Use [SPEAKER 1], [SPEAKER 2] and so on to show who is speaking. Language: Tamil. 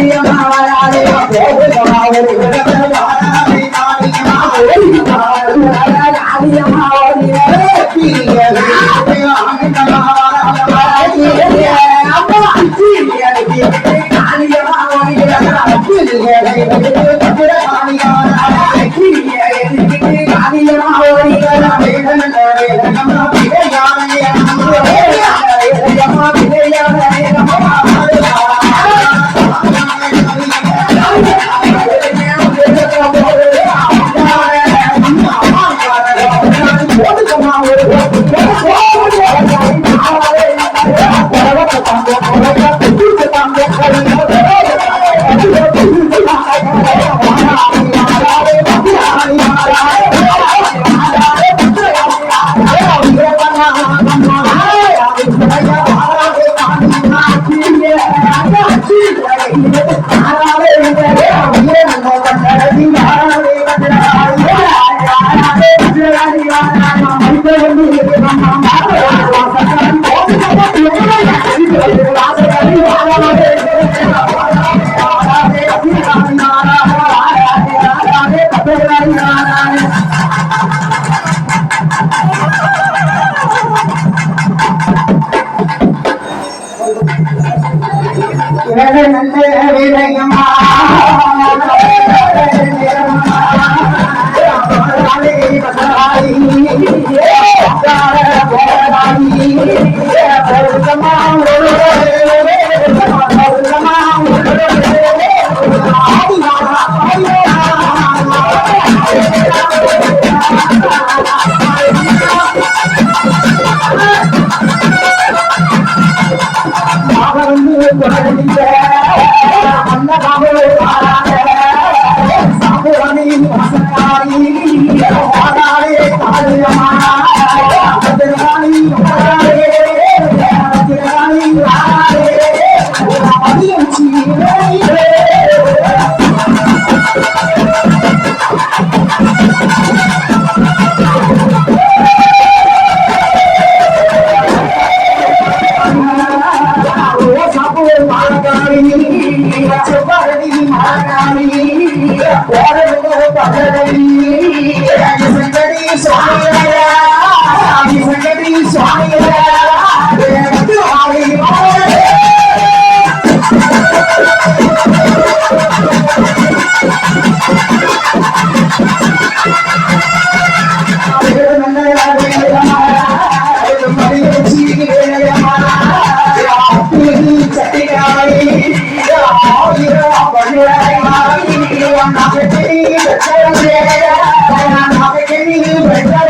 [SPEAKER 1] Yeah,
[SPEAKER 2] Thank you. Kaliyamma I'm I'm not